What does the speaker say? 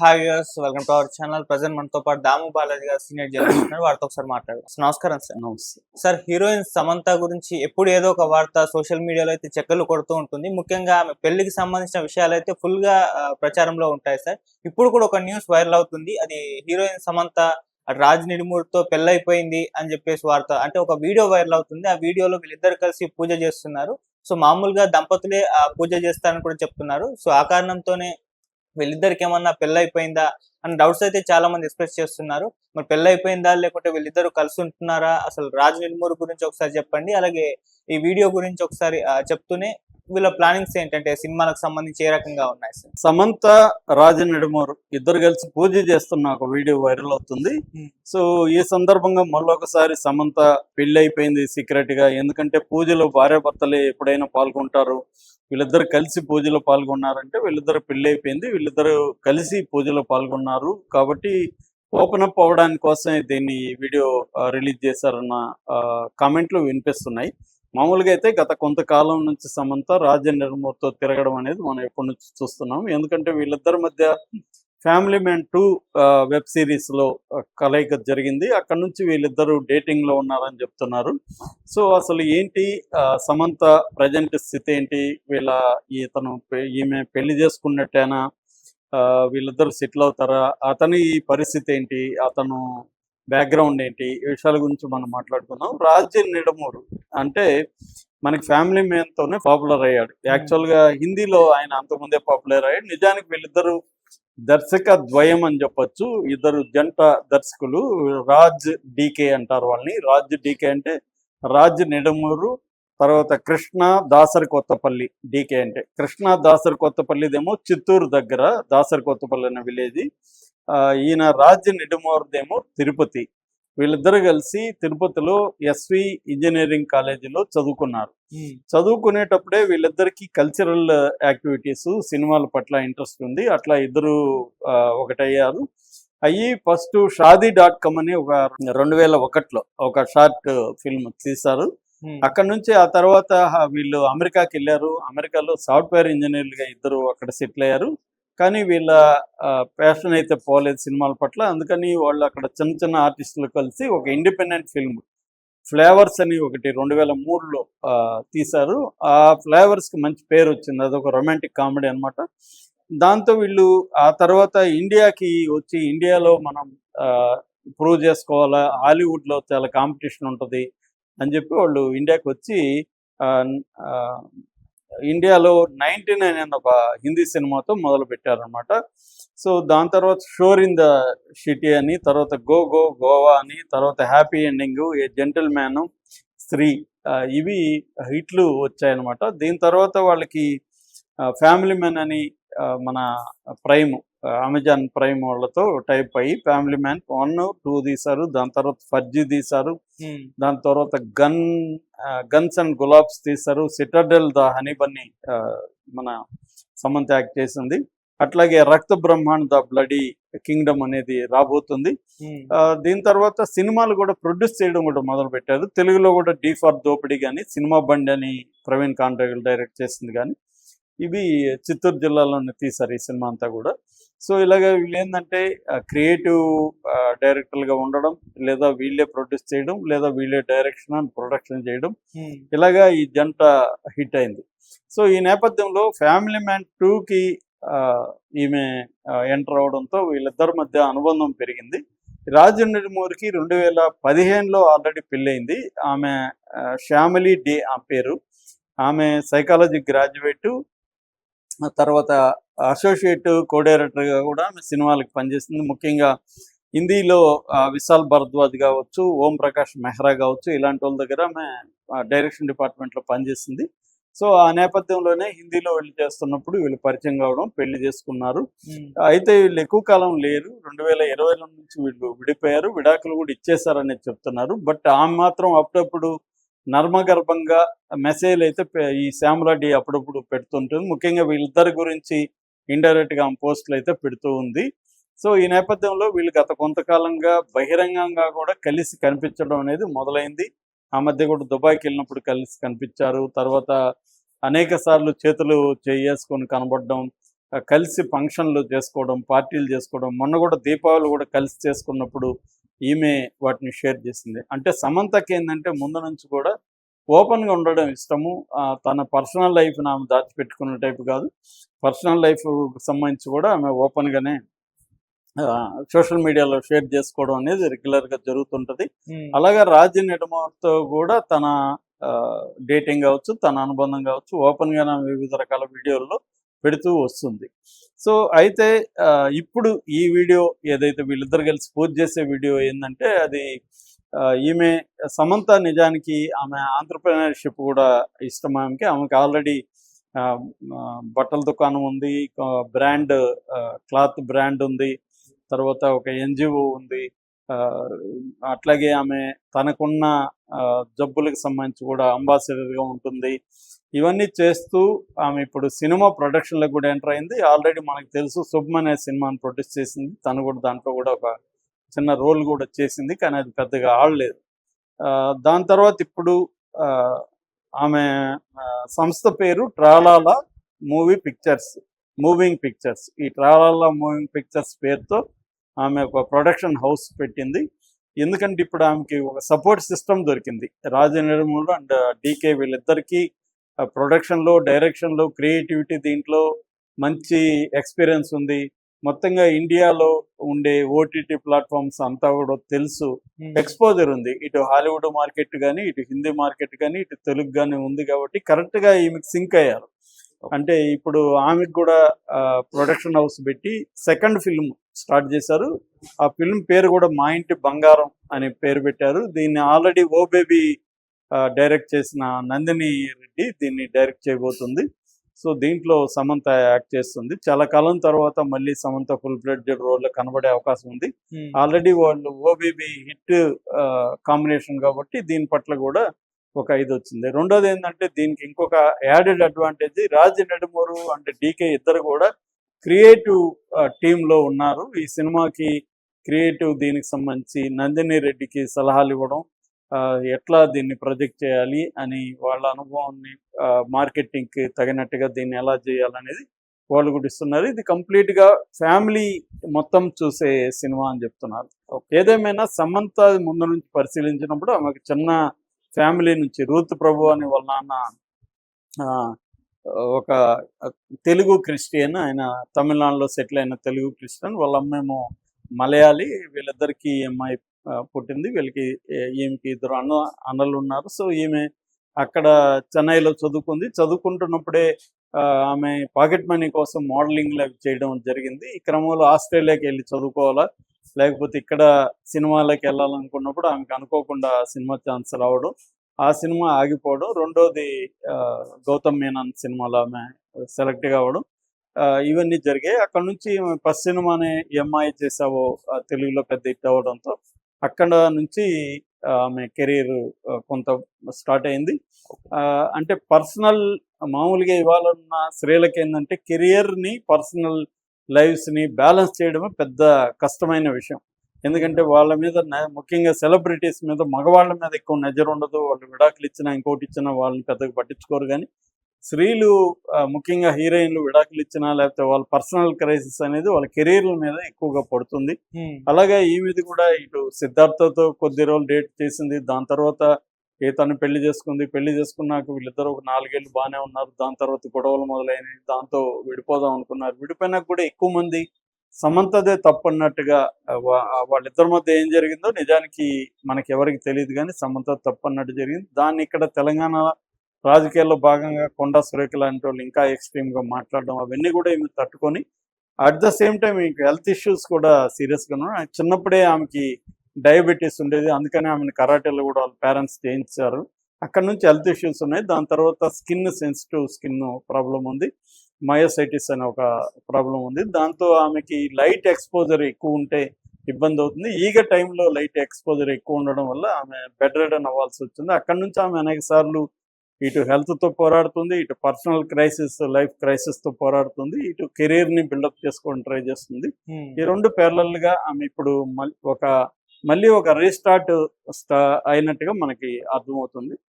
Hi welcome to our channel present మనతో పాటు దాము బాలాజీ గారు సీనియర్ జర్నలిస్ట్ ఉన్నారు. వారితో ఒకసారి మాట్లాడదాం. నమస్కారం సార్. నమస్తే. సార్ హీరోయిన్ సమంత గురించి ఎప్పుడు ఏదో ఒక వార్త సోషల్ మీడియాలో అయితే చెక్కలు కొడుతూ ఉంటుంది. ముఖ్యంగా ఆమె పెళ్ళికి సంబంధించిన విషయాలు అయితే ఫుల్గా ప్రచారంలో ఉంటాయి సార్. ఇప్పుడు కూడా ఒక న్యూస్ వైరల్ అవుతుంది. అది హీరోయిన్ సమంత రాజ్ నిడుమూరుతో పెళ్ళైపోయింది అని చెప్పేసి వార్త అంటే ఒక వీడియో వైరల్ అవుతుంది. ఆ వీడియోలో వీళ్ళిద్దరు కలిసి పూజ చేస్తున్నారు. సో మామూలుగా దంపతులే పూజ చేస్తారని కూడా చెప్తున్నారు. సో ఆ కారణంతోనే వీళ్ళిద్దరికి ఏమన్నా పెళ్ళైపోయిందా అని డౌట్స్ అయితే చాలా మంది ఎక్స్ప్రెస్ చేస్తున్నారు. మరి పెళ్ళైపోయిందా లేకుంటే వీళ్ళిద్దరు కలిసి ఉంటున్నారా? అసలు రాజ్ నిర్మూర్ గురించి ఒకసారి చెప్పండి. అలాగే ఈ వీడియో గురించి ఒకసారి చెప్తూనే వీళ్ళ ప్లానింగ్స్ ఏంటంటే సినిమాలకు సంబంధించి ఏ రకంగా ఉన్నాయి సార్? సమంత రాజన్ నెడుమూరు ఇద్దరు కలిసి పూజ చేస్తున్న ఒక వీడియో వైరల్ అవుతుంది. Hmm. సో ఈ సందర్భంగా మళ్ళొకసారి సమంత పెళ్ళి అయిపోయింది సీక్రెట్గా ఎందుకంటే పూజలో భార్యాభర్తలే ఎప్పుడైనా పాల్గొంటారు. వీళ్ళిద్దరు కలిసి పూజలో పాల్గొన్నారంటే వీళ్ళిద్దరు పెళ్ళి అయిపోయింది వీళ్ళిద్దరు కలిసి పూజలో పాల్గొన్నారు. కాబట్టి ఓపెన్ అప్ అవ్వడానికి కోసమే దీన్ని వీడియో రిలీజ్ చేశారన్న కామెంట్లు వినిపిస్తున్నాయి. మామూలుగా అయితే గత కొంతకాలం నుంచి సమంత రాజ నిర్మూర్తో తిరగడం అనేది మనం ఎప్పటి నుంచి చూస్తున్నాం. ఎందుకంటే వీళ్ళిద్దరి మధ్య ఫ్యామిలీ మ్యాన్ టూ వెబ్ సిరీస్లో కలయిక జరిగింది. అక్కడ నుంచి వీళ్ళిద్దరూ డేటింగ్లో ఉన్నారని చెప్తున్నారు. సో అసలు ఏంటి ఆ, సమంత ప్రజెంట్ స్థితి ఏంటి? వీళ్ళ ఇతను ఈమె పెళ్ళి చేసుకున్నట్టేనా? ఆ, వీళ్ళిద్దరు సెటిల్ అవుతారా? అతని పరిస్థితి ఏంటి? అతను బ్యాక్గ్రౌండ్ ఏంటి? ఈ విషయాల గురించి మనం మాట్లాడుకుందాం. రాజ్య నిడమూరు అంటే మనకి ఫ్యామిలీ మ్యాన్ తోనే పాపులర్ అయ్యాడు. యాక్చువల్గా హిందీలో ఆయన అంతకుముందే పాపులర్ అయ్యాడు. నిజానికి వీళ్ళిద్దరు దర్శక ద్వయం అని చెప్పొచ్చు. ఇద్దరు జంట దర్శకులు రాజ్ డీకే అంటారు వాళ్ళని. రాజ్ డీకే అంటే రాజ్ నిడమూరు తర్వాత కృష్ణ దాసరి కొత్తపల్లి డీకే అంటే. కృష్ణ దాసరి కొత్తపల్లిదేమో చిత్తూరు దగ్గర దాసరి కొత్తపల్లి అనే విలేజ్ ఈయన రాజ్ నిడమూరుదేమో తిరుపతి. వీళ్ళిద్దరు కలిసి తిరుపతిలో ఎస్వి ఇంజనీరింగ్ కాలేజీలో చదువుకున్నారు. చదువుకునేటప్పుడే వీళ్ళిద్దరికి కల్చరల్ యాక్టివిటీస్ సినిమాల పట్ల ఇంట్రెస్ట్ ఉంది. అట్లా ఇద్దరు ఒకటయ్యారు. అయ్యి ఫస్ట్ షాదీ డాట్ కామ్ అని ఒక రెండు వేల ఒకటిలో ఒక షార్ట్ ఫిల్మ్ తీశారు. అక్కడ నుంచి ఆ తర్వాత వీళ్ళు అమెరికాకి వెళ్ళారు. అమెరికాలో సాఫ్ట్వేర్ ఇంజనీర్లుగా ఇద్దరు అక్కడ సెటిల్ అయ్యారు. కానీ వీళ్ళ ప్యాషన్ అయితే పోలేదు సినిమాల పట్ల. అందుకని వాళ్ళు అక్కడ చిన్న చిన్న ఆర్టిస్టులు కలిసి ఒక ఇండిపెండెంట్ ఫిల్మ్ ఫ్లేవర్స్ అని ఒకటి రెండు వేల మూడులో తీశారు. ఆ ఫ్లేవర్స్కి మంచి పేరు వచ్చింది. అదొక రొమాంటిక్ కామెడీ అన్నమాట. దాంతో వీళ్ళు ఆ తర్వాత ఇండియాకి వచ్చి ఇండియాలో మనం ప్రూవ్ చేసుకోవాలా? హాలీవుడ్లో చాలా కాంపిటీషన్ ఉంటుంది అని చెప్పి వాళ్ళు ఇండియాకి వచ్చి ఆ, ఇండియాలో నైన్టీ నైన్ అనే ఒక హిందీ సినిమాతో మొదలు పెట్టారనమాట సో దాని తర్వాత షోర్ ఇన్ ద సిటీ అని తర్వాత గో గో గోవా అని తర్వాత happy ending a gentleman Stree ఇవి హిట్లు వచ్చాయన్నమాట. దీని తర్వాత వాళ్ళకి ఫ్యామిలీ మ్యాన్ అని మన ప్రైమ్ అమెజాన్ ప్రైమ్ వాళ్ళతో టైప్ అయ్యి ఫ్యామిలీ మ్యాన్ వన్ టూ తీశారు దాని తర్వాత ఫర్జీ తీశారు. దాని తర్వాత గన్ గన్స్ అండ్ గులాబ్స్ తీశారు సిటడెల్ ద హనీ బన్నీ మన సమంత యాక్ట్ చేసింది అట్లాగే రక్త బ్రహ్మాండ్ ద బ్లడీ కింగ్డమ్ అనేది రాబోతుంది. ఆ, దీని తర్వాత సినిమాలు కూడా ప్రొడ్యూస్ చేయడం కూడా మొదలు పెట్టారు తెలుగులో కూడా డీ ఫర్ దోపిడీ కానీ సినిమా బండి అని ప్రవీణ్ కాంట్రాగల్ డైరెక్ట్ చేసింది కానీ ఇవి చిత్తూరు జిల్లాలోనే తీశారు ఈ సినిమా అంతా కూడా సో ఇలాగ వీళ్ళు ఏంటంటే క్రియేటివ్ డైరెక్టర్లుగా ఉండడం లేదా వీళ్ళే ప్రొడ్యూస్ చేయడం లేదా వీళ్ళే డైరెక్షన్ అండ్ ప్రొడక్షన్ చేయడం. ఇలాగా ఈ జంట హిట్ అయింది. సో ఈ నేపథ్యంలో ఫ్యామిలీ మ్యాన్ టూకి ఈమె ఎంటర్ అవడంతో వీళ్ళిద్దరి మధ్య అనుబంధం పెరిగింది. రాజనడిమూరికి రెండు వేల పదిహేనులో ఆల్రెడీ పెళ్ళయింది. ఆమె శ్యామలి డే ఆ పేరు. ఆమె సైకాలజీ గ్రాడ్యుయేట్ తర్వాత అసోసియేట్ కో డైరెక్టర్గా కూడా ఆమె సినిమాలకు పనిచేస్తుంది. ముఖ్యంగా హిందీలో విశాల్ భరద్వాజ్ కావచ్చు ఓం ప్రకాష్ మెహ్రా కావచ్చు ఇలాంటి వాళ్ళ దగ్గర ఆమె డైరెక్షన్ డిపార్ట్మెంట్లో పనిచేసింది సో ఆ నేపథ్యంలోనే హిందీలో వీళ్ళు చేస్తున్నప్పుడు వీళ్ళు పరిచయం కావడం పెళ్ళి చేసుకున్నారు. అయితే వీళ్ళు ఎక్కువ కాలం లేరు. రెండు వేల ఇరవైలో నుంచి వీళ్ళు విడిపోయారు. విడాకులు కూడా ఇచ్చేసారని చెప్తున్నారు. బట్ ఆమె మాత్రం అప్పుడప్పుడు నర్మగర్భంగా మెసేజ్లు అయితే ఈ శ్యామలాడి అప్పుడప్పుడు పెడుతుంటుంది. ముఖ్యంగా వీళ్ళిద్దరి గురించి ఇండైరెక్ట్గా ఆమె పోస్టులు అయితే పెడుతూ ఉంది. సో ఈ నేపథ్యంలో వీళ్ళు గత కొంతకాలంగా బహిరంగంగా కూడా కలిసి కనిపించడం అనేది మొదలైంది. ఆ మధ్య కూడా దుబాయ్కి వెళ్ళినప్పుడు కలిసి కనిపించారు. తర్వాత అనేక సార్లు చేతులు చేసుకొని కనబడడం కలిసి ఫంక్షన్లు చేసుకోవడం పార్టీలు చేసుకోవడం మొన్న కూడా దీపావళి కూడా కలిసి చేసుకున్నప్పుడు ఈమె వాటిని షేర్ చేసింది. అంటే సమంతకి ఏంటంటే ముందు నుంచి కూడా ఓపెన్గా ఉండడం ఇష్టము. తన పర్సనల్ లైఫ్ని ఆమె దాచిపెట్టుకున్న టైప్ కాదు. పర్సనల్ లైఫ్ సంబంధించి కూడా ఆమె ఓపెన్గానే సోషల్ మీడియాలో షేర్ చేసుకోవడం అనేది రెగ్యులర్గా జరుగుతుంటుంది. అలాగే రాజు నిడమతో కూడా తన డేటింగ్ కావచ్చు తన అనుబంధం కావచ్చు ఓపెన్గా వివిధ రకాల వీడియోల్లో పెడుతూ వస్తుంది. సో అయితే ఇప్పుడు ఈ వీడియో ఏదైతే వీళ్ళిద్దరు కలిసి పూజ చేసే వీడియో ఏంటంటే అది ఈమె సమంత నిజానికి ఆమె ఆంటర్ప్రినర్షిప్ కూడా ఇష్టం ఆమెకి. ఆమెకి ఆల్రెడీ బట్టల దుకాణం ఉంది బ్రాండ్ క్లాత్ బ్రాండ్ ఉంది తర్వాత ఒక ఎన్జిఓ ఉంది. ఆ, అట్లాగే ఆమె తనకున్న ఆ, జబ్బులకు సంబంధించి కూడా అంబాసిడర్గా ఉంటుంది. ఇవన్నీ చేస్తూ ఆమె ఇప్పుడు సినిమా ప్రొడక్షన్లకు కూడా ఎంటర్ అయింది. ఆల్రెడీ మనకు తెలుసు శుభ్మ అనే సినిమాను ప్రొడ్యూస్ చేసింది. తను కూడా దాంట్లో కూడా ఒక చిన్న రోల్ కూడా చేసింది కానీ అది పెద్దగా ఆడలేదు. ఆ, దాని తర్వాత ఇప్పుడు ఆ, ఆమె సంస్థ పేరు Tralala movie pictures moving pictures. ఈ ట్రాలాల మూవింగ్ పిక్చర్స్ పేరుతో ఆమె ఒక ప్రొడక్షన్ హౌస్ పెట్టింది. ఎందుకంటే ఇప్పుడు ఆమెకి ఒక సపోర్ట్ సిస్టమ్ దొరికింది. రాజనిర్మూలు అండ్ డీకే వీళ్ళిద్దరికీ ప్రొడక్షన్లో డైరెక్షన్లో క్రియేటివిటీ దీంట్లో మంచి ఎక్స్పీరియన్స్ ఉంది. మొత్తంగా ఇండియాలో ఉండే ఓటీటీ ప్లాట్ఫామ్స్ అంతా కూడా తెలుసు. ఎక్స్పోజర్ ఉంది. ఇటు హాలీవుడ్ మార్కెట్ కానీ ఇటు హిందీ మార్కెట్ కానీ ఇటు తెలుగు కానీ ఉంది కాబట్టి కరెక్ట్గా ఈమెకి సింక్ అయ్యారు. అంటే ఇప్పుడు ఆమెకు కూడా ప్రొడక్షన్ హౌస్ పెట్టి సెకండ్ ఫిల్మ్ స్టార్ట్ చేశారు. ఆ ఫిల్మ్ పేరు కూడా మా ఇంటి బంగారం అని పేరు పెట్టారు. దీన్ని ఆల్రెడీ ఓ బేబీ డైరెక్ట్ చేసిన నందిని రెడ్డి దీన్ని డైరెక్ట్ చేయబోతుంది. సో దీంట్లో సమంత యాక్ట్ చేస్తుంది. చాలా కాలం తర్వాత మళ్ళీ సమంత ఫుల్ ఫ్లెడ్జెడ్ రోల్లో కనబడే అవకాశం ఉంది. ఆల్రెడీ వాళ్ళు ఓబీబీ హిట్ కాంబినేషన్ కాబట్టి దీని పట్ల కూడా ఒక ఇది వచ్చింది. రెండోది ఏంటంటే దీనికి ఇంకొక added advantage Raj Nidimoru and DK ఇద్దరు కూడా క్రియేటివ్ టీంలో ఉన్నారు. ఈ సినిమాకి క్రియేటివ్ దీనికి సంబంధించి నందిని రెడ్డికి సలహాలు ఇవ్వడం ఎట్లా దీన్ని ప్రొజెక్ట్ చేయాలి అని వాళ్ళ అనుభవాన్ని మార్కెటింగ్కి తగినట్టుగా దీన్ని ఎలా చేయాలనేది వాళ్ళు కూడా ఇస్తున్నారు. ఇది కంప్లీట్గా ఫ్యామిలీ మొత్తం చూసే సినిమా అని చెప్తున్నారు. ఏదేమైనా సమంత ముందు నుంచి పరిశీలించినప్పుడు ఆమెకు చిన్న ఫ్యామిలీ నుంచి రూత్ ప్రభు అని వాళ్ళ నాన్న ఆ, ఒక తెలుగు క్రిస్టియన్ ఆయన తమిళనాడులో సెటిల్ అయిన తెలుగు క్రిస్టియన్ వాళ్ళ అమ్మేమో మలయాళి వీళ్ళిద్దరికి అమ్మాయి పుట్టింది. వీళ్ళకి ఈమెకి ఇద్దరు అన్న అన్నలు ఉన్నారు సో ఈమె అక్కడ చెన్నైలో చదువుకుంది. చదువుకుంటున్నప్పుడే ఆ, ఆమె పాకెట్ మనీ కోసం మోడలింగ్ అవి చేయడం జరిగింది. ఈ క్రమంలో ఆస్ట్రేలియాకి వెళ్ళి చదువుకోవాలా? లేకపోతే ఇక్కడ సినిమాలకు వెళ్ళాలనుకున్నప్పుడు ఆమెకు అనుకోకుండా సినిమా ఛాన్స్ రావడం ఆ సినిమా ఆగిపోవడం. రెండోది ఆ, గౌతమ్ మీనన్ సినిమాలో ఆమె సెలెక్ట్ కావడం. ఆ, ఇవన్నీ జరిగాయి. అక్కడ నుంచి ఫస్ట్ సినిమానే ఎంఐ చేసావో ఆ, తెలుగులో పెద్ద హిట్ అవ్వడంతో అక్కడ నుంచి ఆమె కెరీర్ కొంత స్టార్ట్ అయింది. ఆ, అంటే పర్సనల్ మామూలుగా ఇవాళ ఉన్న స్త్రీలకి ఏంటంటే కెరియర్ని పర్సనల్ లైఫ్స్ని బ్యాలెన్స్ చేయడమే పెద్ద కష్టమైన విషయం. ఎందుకంటే వాళ్ళ మీద ముఖ్యంగా సెలబ్రిటీస్ మీద మగవాళ్ళ మీద ఎక్కువ నజర్ ఉండదు వాళ్ళు విడాకులు ఇచ్చినా ఇంకోటి ఇచ్చినా వాళ్ళని పెద్దగా పట్టించుకోరు కానీ స్త్రీలు ముఖ్యంగా హీరోయిన్లు విడాకులు ఇచ్చినా లేకపోతే వాళ్ళ పర్సనల్ క్రైసిస్ అనేది వాళ్ళ కెరీర్ల మీద ఎక్కువగా పడుతుంది. అలాగే ఈ మీద కూడా ఇటు సిద్ధార్థతో కొద్ది రోజులు డేట్ చేసింది దాని తర్వాత ఏ తను పెళ్ళి చేసుకుంది పెళ్ళి చేసుకున్నాక వీళ్ళిద్దరు ఒక నాలుగేళ్ళు బాగానే ఉన్నారు. దాని తర్వాత గొడవలు మొదలైనవి. దాంతో విడిపోదాం అనుకున్నారు. విడిపోయినాక కూడా ఎక్కువ మంది సమంతదే తప్పన్నట్టుగా వాళ్ళిద్దరి మధ్య ఏం జరిగిందో నిజానికి మనకి ఎవరికి తెలియదు కానీ సమంత తప్పన్నట్టు జరిగింది. దాన్ని ఇక్కడ తెలంగాణ రాజకీయాల్లో భాగంగా కొండా సురేఖ లాంటి వాళ్ళు ఇంకా ఎక్స్ట్రీమ్గా మాట్లాడడం అవన్నీ కూడా ఈమె తట్టుకొని అట్ ద సేమ్ టైం ఇంక హెల్త్ ఇష్యూస్ కూడా సీరియస్గా ఉన్నాయి. చిన్నప్పుడే ఆమెకి డయాబెటీస్ ఉండేది అందుకని ఆమెను కరాటేలో కూడా వాళ్ళ పేరెంట్స్ చేయించారు. అక్కడ నుంచి హెల్త్ ఇష్యూస్ ఉన్నాయి. దాని తర్వాత స్కిన్ సెన్సిటివ్ స్కిన్ ప్రాబ్లం ఉంది. మయోసైటిస్ అనే ఒక ప్రాబ్లం ఉంది. దాంతో ఆమెకి లైట్ ఎక్స్పోజర్ ఎక్కువ ఉంటే ఇబ్బంది అవుతుంది. ఈగ టైంలో లైట్ ఎక్స్పోజర్ ఎక్కువ ఉండడం వల్ల ఆమె బెడ్ రెడన్ అవ్వాల్సి వచ్చింది. అక్కడ నుంచి ఆమె అనేక సార్లు ఇటు health తో పోరాడుతుంది ఇటు పర్సనల్ క్రైసిస్ లైఫ్ క్రైసిస్తో పోరాడుతుంది ఇటు కెరీర్ని బిల్డప్ చేసుకోవడం ట్రై చేస్తుంది ఉమ్. ఈ రెండు parallel గా ఆమె ఇప్పుడు ఒక మళ్ళీ ఒక రీస్టార్ట్ అయినట్టుగా మనకి అర్థమవుతుంది